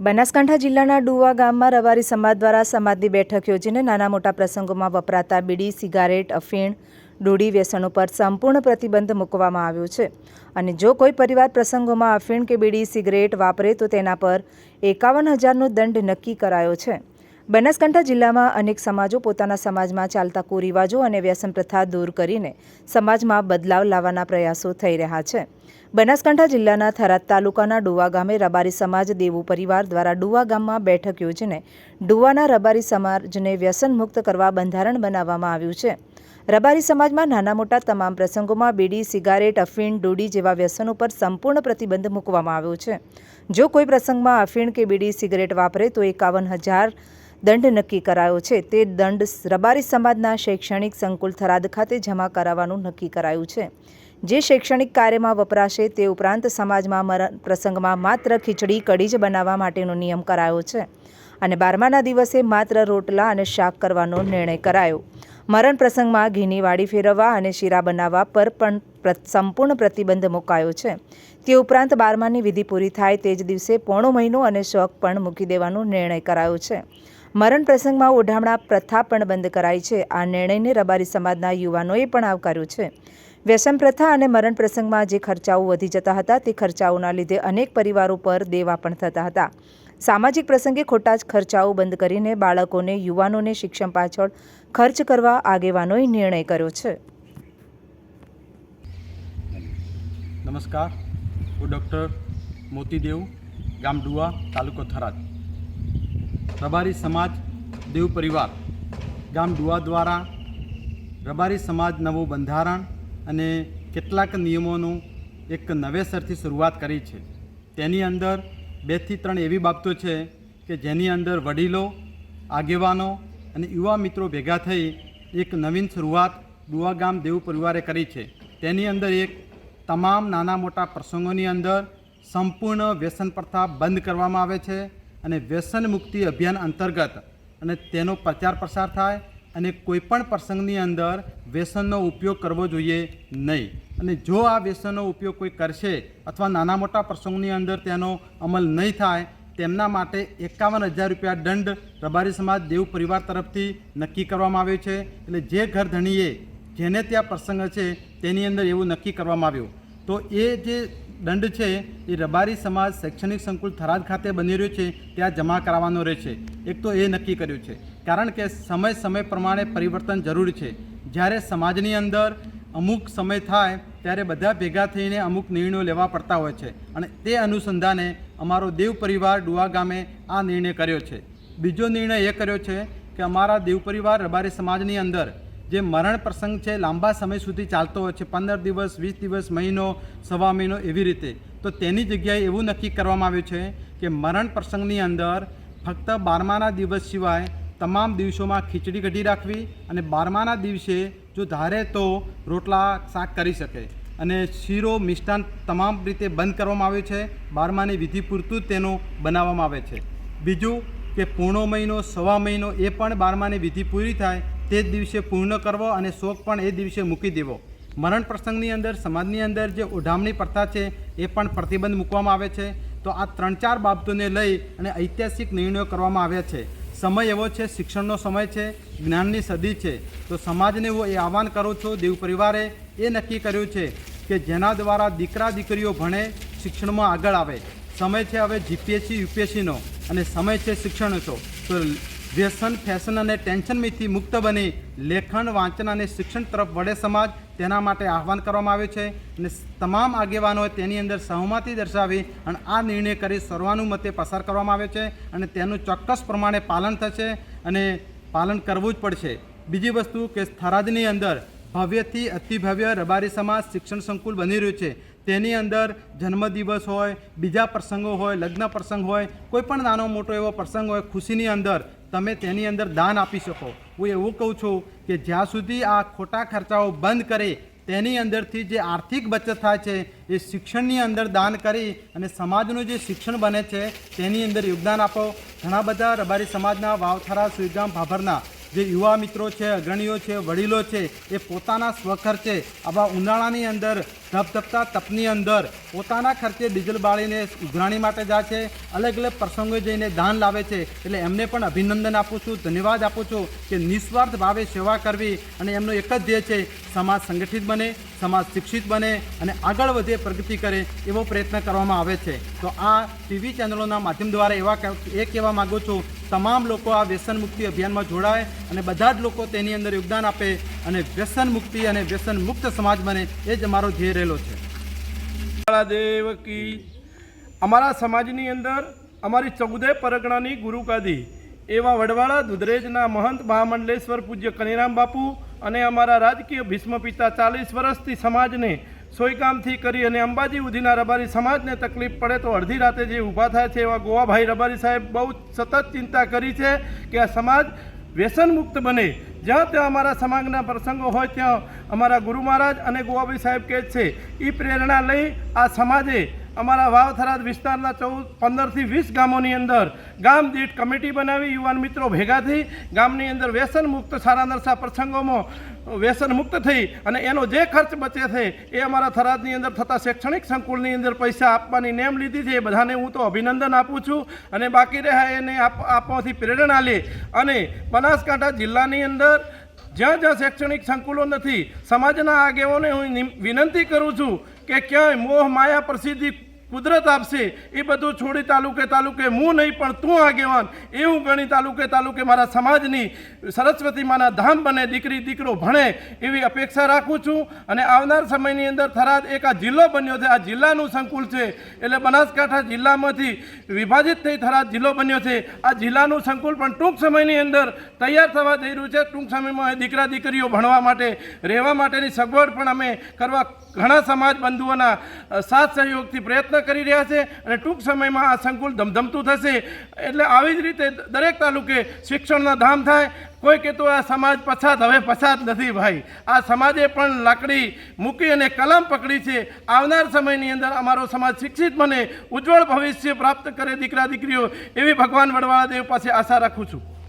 બનાસકાંઠા જિલ્લાના ડુવા ગામમાં રવારી સમાજ દ્વારા સમાજની બેઠક યોજીને નાના મોટા પ્રસંગોમાં વપરાતા બીડી, સિગારેટ, અફીણ, ડોડી વ્યસન ઉપર સંપૂર્ણ પ્રતિબંધ મૂકવામાં આવ્યો છે. અને જો કોઈ પરિવાર પ્રસંગોમાં અફીણ કે બીડી, સિગરેટ વાપરે તો તેના પર એકાવન હજારનો દંડ નક્કી કરાયો છે. બનાસકાંઠા જિલ્લામાં અનેક સમાજો પોતાના સમાજમાં ચાલતા કુરિવાજો અને વ્યસન પ્રથા દૂર કરીને સમાજમાં બદલાવ લાવવાના પ્રયાસો થઈ રહ્યા છે. બનાસકાંઠા જિલ્લાના થરાદ તાલુકાના ડુવા ગામે રબારી સમાજ દેવું પરિવાર દ્વારા ડુવા ગામમાં બેઠક યોજીને ડુવાના રબારી સમાજને વ્યસન મુક્ત કરવા બંધારણ બનાવવામાં આવ્યું છે. રબારી સમાજમાં નાના મોટા તમામ પ્રસંગોમાં બીડી, સિગારેટ, અફીણ, ડૂડી જેવા વ્યસનો ઉપર સંપૂર્ણ પ્રતિબંધ મૂકવામાં આવ્યો છે. જો કોઈ પ્રસંગમાં અફીણ કે બીડી, સિગરેટ વાપરે તો એકાવન હજાર દંડ નક્કી કરાયો છે. તે દંડ રબારી સમાજના શૈક્ષણિક સંકુલ થરાદ ખાતે જમા કરાવવાનું નક્કી કરાયું છે. જે શૈક્ષણિક કાર્યમાં વપરાશે તે ઉપરાંત સમાજમાં મરણ પ્રસંગમાં માત્ર ખીચડી, કઢી જ બનાવવા માટેનો નિયમ કરાયો છે. અને બારમાના દિવસે માત્ર રોટલા અને શાક કરવાનો નિર્ણય કરાયો. મરણ પ્રસંગમાં ઘીની વાડી ફેરવવા અને શીરા બનાવવા પર પણ પ્ર- સંપૂર્ણ પ્રતિબંધ મુકાયો છે. તે ઉપરાંત બારમાની વિધિ પૂરી થાય તે જ દિવસે પોણો મહિનો અને શોખ પણ મૂકી દેવાનો નિર્ણય કરાયો છે. મરણ પ્રસંગમાં ઓઢામણા પ્રથા પણ બંધ કરાઈ છે. આ નિર્ણયને રબારી સમાજના યુવાનોએ પણ આવકાર્યો છે. વ્યસન પ્રથા અને મરણ પ્રસંગમાં જે ખર્ચાઓ વધી જતા હતા, તે ખર્ચાઓના લીધે અનેક પરિવારો પર દેવા પણ થતા હતા. સામાજિક પ્રસંગે ખોટા જ ખર્ચાઓ બંધ કરીને બાળકોને, યુવાનોને શિક્ષણ પાછળ ખર્ચ કરવા આગેવાનોએ નિર્ણય કર્યો છે. નમસ્કાર. હું ડૉક્ટર મોતીદેવ ગામડુઆ, તાલુકો થરાદ. રબારી સમાજ દેવ પરિવાર ગામ ડુવા દ્વારા રબારી સમાજ નવું બંધારણ અને કેટલાક નિયમોનું એક નવેસરથી શરૂઆત કરી છે. તેની અંદર બેથી ત્રણ એવી બાબતો છે કે જેની અંદર વડીલો, આગેવાનો અને યુવા મિત્રો ભેગા થઈ એક નવીન શરૂઆત ડુવા ગામ દેવ પરિવારે કરી છે. તેની અંદર એક તમામ નાના મોટા પ્રસંગોની અંદર સંપૂર્ણ વ્યસન પ્રથા બંધ કરવામાં આવે છે. અને વ્યસન મુક્તિ અભિયાન અંતર્ગત અને તેનો પ્રચાર પ્રસાર થાય અને કોઈપણ પ્રસંગની અંદર વ્યસનનો ઉપયોગ કરવો જોઈએ નહીં. અને જો આ વ્યસનનો ઉપયોગ કોઈ કરશે અથવા નાના મોટા પ્રસંગની અંદર તેનો અમલ નહીં થાય, તેમના માટે એકાવન હજાર રૂપિયા દંડ રબારી સમાજ દેવ પરિવાર તરફથી નક્કી કરવામાં આવ્યો છે. એટલે જે ઘર ધણીએ જેને ત્યાં પ્રસંગ છે તેની અંદર એવું નક્કી કરવામાં આવ્યું. તો એ જે દંડ છે એ રબારી સમાજ શૈક્ષણિક સંકુલ થરાદ ખાતે બની રહ્યો છે, ત્યાં જમા કરાવવાનો રહેશે એક તો એ નક્કી કર્યું છે. કારણ કે સમય સમય પ્રમાણે પરિવર્તન જરૂરી છે. જ્યારે સમાજની અંદર અમુક સમય થાય, ત્યારે બધા ભેગા થઈને અમુક નિર્ણયો લેવા પડતા હોય છે. અને તે અનુસંધાને અમારો દેવ પરિવાર ડુઆ ગામે આ નિર્ણય કર્યો છે. બીજો નિર્ણય એ કર્યો છે કે અમારા દેવ પરિવાર રબારી સમાજની અંદર જે મરણ પ્રસંગ છે, લાંબા સમય સુધી ચાલતો હોય છે, પંદર દિવસ, વીસ દિવસ, મહિનો, સવા મહિનો એવી રીતે. તો તેની જગ્યાએ એવું નક્કી કરવામાં આવ્યું છે કે મરણ પ્રસંગની અંદર ફક્ત બારમાના દિવસ સિવાય તમામ દિવસોમાં ખીચડી કઢી રાખવી અને બારમાના દિવસે જો ધારે તો રોટલા શાક કરી શકે. અને શીરો મિષ્ટાન તમામ રીતે બંધ કરવામાં આવ્યું છે. બારમાની વિધિ પૂરતું જ તેનું બનાવવામાં આવે છે. બીજું કે પૂર્ણો મહિનો, સવા મહિનો એ પણ બારમાની વિધિ પૂરી થાય તે જ દિવસે પૂર્ણ કરવો અને શોક પણ એ દિવસે મૂકી દેવો. મરણ પ્રસંગની અંદર, સમાજની અંદર જે ઓઢામણી પ્રથા છે, એ પણ પ્રતિબંધ મૂકવામાં આવે છે. તો આ ત્રણ ચાર બાબતોને લઈ અને ઐતિહાસિક નિર્ણયો કરવામાં આવ્યા છે. સમય એવો છે, શિક્ષણનો સમય છે, જ્ઞાનની સદી છે. તો સમાજને હું એ આહવાન કરું છું, દેવ પરિવારે એ નક્કી કર્યું છે કે જેના દ્વારા દીકરા દીકરીઓ ભણે, શિક્ષણમાં આગળ આવે. સમય છે હવે જીપીએસસી યુપીએસસીનો અને સમય છે શિક્ષણનો. તો વ્યસન, ફેશન અને ટેન્શનમાંથી મુક્ત બની લેખન, વાંચન અને શિક્ષણ તરફ વડે સમાજ તેના માટે આહવાન કરવામાં આવ્યું છે અને તમામ આગેવાનોએ તેની અંદર સહમતિ દર્શાવી અને આ નિર્ણય કરી સર્વાનુમતે પસાર કરવામાં આવ્યો છે અને તેનું ચોક્કસ પ્રમાણે પાલન થશે અને પાલન કરવું જ પડશે. બીજી વસ્તુ કે થરાદની અંદર ભવ્યથી અતિભવ્ય રબારી સમાજ શિક્ષણ સંકુલ બની રહ્યું છે. તેની અંદર જન્મદિવસ હોય, બીજા પ્રસંગો હોય, લગ્ન પ્રસંગ હોય, કોઈ પણ નાનો મોટો એવો પ્રસંગ હોય, ખુશીની અંદર તમે તેની અંદર દાન આપી શકો. હું એવું કહું છું કે જ્યાં સુધી આ ખોટા ખર્ચાઓ બંધ કરે, તેની અંદરથી જે આર્થિક બચત થાય છે, એ શિક્ષણની અંદર દાન કરી અને સમાજનું જે શિક્ષણ બને છે, તેની અંદર યોગદાન આપો. ઘણા બધા રબારી સમાજના વાવથરા, સુઈગામ, ભાભરના જે યુવા મિત્રો છે, અગ્રણીઓ છે, વડીલો છે, એ પોતાના સ્વખર્ચે આવા ઉનાળાની અંદર, ધબધબતા તપની અંદર પોતાના ખર્ચે ડીઝલ બાળીને ઉઘરાણી માટે જાય છે, અલગ અલગ પ્રસંગોએ જઈને દાન લાવે છે. એટલે એમને પણ અભિનંદન આપું છું, ધન્યવાદ આપું છું કે નિસ્વાર્થ ભાવે સેવા કરવી અને એમનો એક જ ધ્યેય છે, સમાજ સંગઠિત બને, સમાજ શિક્ષિત બને અને આગળ વધે, પ્રગતિ કરે એવો પ્રયત્ન કરવામાં આવે છે. તો આ ટીવી ચેનલોના માધ્યમ દ્વારા એવા એ કહેવા માગું છું તમામ લોકો આ વ્યસન મુક્તિ અભિયાનમાં જોડાય અને બધા જ લોકો તેની અંદર યોગદાન આપે અને વ્યસન મુક્તિ અને વ્યસન મુક્ત સમાજ બને એ જ અમારો ધ્યેય રહેલો છે. દેવ કી. અમારા સમાજની અંદર અમારી ચૌદે પરગણાની ગુરુકાદી એવા વડવાળા દુધરેજના મહંત મહામંડલેશ્વર પૂજ્ય કનીરામ બાપુ અને અમારા રાજકીય ભીષ્મ પિતા ચાલીસ વર્ષથી સમાજને સોયગામથી કરી અને અંબાજી ઉધીના રબારી સમાજને તકલીફ પડે તો અડધી રાતે જે ઊભા થાય છે એવા ગોવાભાઈ રબારી સાહેબ બહુ સતત ચિંતા કરી છે કે આ સમાજ વ્યસન મુક્ત બને. જ્યાં ત્યાં અમારા સમાજના પ્રસંગો હોય ત્યાં અમારા ગુરુ મહારાજ અને ગોવાભાઈ સાહેબ કહે છે એ પ્રેરણા લઈ આ સમાજે અમારા વાવ થરાદ વિસ્તારના ચૌદ, પંદરથી વીસ ગામોની અંદર ગામ દીઠ કમિટી બનાવી યુવાન મિત્રો ભેગા થઈ ગામની અંદર વ્યસન મુક્ત સારા નરસા પ્રસંગોમાં વ્યસન મુક્ત થઈ અને એનો જે ખર્ચ બચે છે એ અમારા થરાદની અંદર થતા શૈક્ષણિક સંકુલની અંદર પૈસા આપવાની નેમ લીધી છે. એ બધાને હું તો અભિનંદન આપું છું અને બાકી રહ્યા એને આપ, આપવાથી પ્રેરણા લે અને બનાસકાંઠા જિલ્લાની અંદર જ્યાં જ્યાં શૈક્ષણિક સંકુલો નથી, સમાજના આગેવાને હું વિનંતી કરું છું કે ક્યાંય મોહ માયા પ્રસિદ્ધિ કુદરત આપશે. એ બધું છોડી તાલુકે તાલુકે હું નહીં, પણ તું આગેવાન. એવું ગણી તાલુકે તાલુકે મારા સમાજની સરસ્વતી માના ધામ બને, દીકરી, દીકરો ભણે એવી અપેક્ષા રાખું છું. અને આવનાર સમયની અંદર થરાદ એક આ જિલ્લો બન્યો છે. આ જિલ્લાનું સંકુલ છે. એટલે બનાસકાંઠા જિલ્લામાંથી વિભાજિત થઈ થરાદ જિલ્લો બન્યો છે. આ જિલ્લાનું સંકુલ પણ ટૂંક સમયની અંદર તૈયાર થવા જઈ રહ્યું છે. ટૂંક સમયમાં દીકરા, દીકરીઓ ભણવા માટે, રહેવા માટેની સગવડ પણ અમે કરવા ઘણા સમાજ બંધુઓના સાથ સહયોગથી કરી રહ્યા છે અને ટૂંક સમયમાં આ સંકુલ ધમધમતું થશે. એટલે આવી જ રીતે દરેક તાલુકે શિક્ષણના ધામ થાય. કોઈ કહેતો આ સમાજ પછાત, હવે પછાત નથી ભાઈ. આ સમાજે પણ લાકડી મૂકી અને કલમ પકડી છે. આવનાર સમયની અંદર અમારો સમાજ શિક્ષિત બને, ઉજ્જવળ ભવિષ્ય પ્રાપ્ત કરે દીકરા દીકરીઓ એવી ભગવાન વડવાળા દેવ પાસે આશા રાખું છું.